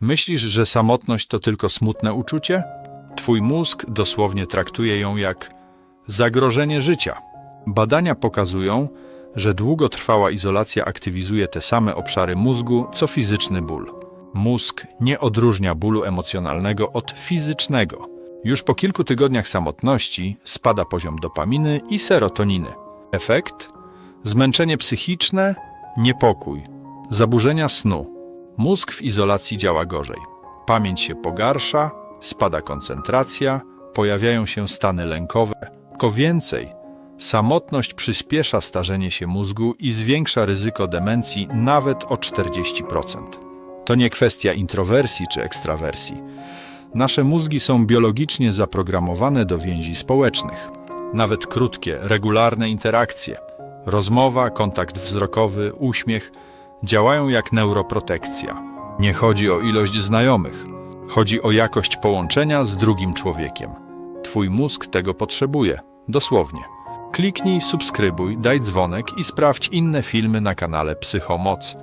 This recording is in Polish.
Myślisz, że samotność to tylko smutne uczucie? Twój mózg dosłownie traktuje ją jak zagrożenie życia. Badania pokazują, że długotrwała izolacja aktywizuje te same obszary mózgu co fizyczny ból. Mózg nie odróżnia bólu emocjonalnego od fizycznego. Już po kilku tygodniach samotności spada poziom dopaminy i serotoniny. Efekt? Zmęczenie psychiczne, niepokój, zaburzenia snu. Mózg w izolacji działa gorzej. Pamięć się pogarsza, spada koncentracja, pojawiają się stany lękowe. Co więcej, samotność przyspiesza starzenie się mózgu i zwiększa ryzyko demencji nawet o 40%. To nie kwestia introwersji czy ekstrawersji. Nasze mózgi są biologicznie zaprogramowane do więzi społecznych. Nawet krótkie, regularne interakcje, rozmowa, kontakt wzrokowy, uśmiech działają jak neuroprotekcja. Nie chodzi o ilość znajomych, chodzi o jakość połączenia z drugim człowiekiem. Twój mózg tego potrzebuje, dosłownie. Kliknij subskrybuj, daj dzwonek i sprawdź inne filmy na kanale Psychomoc.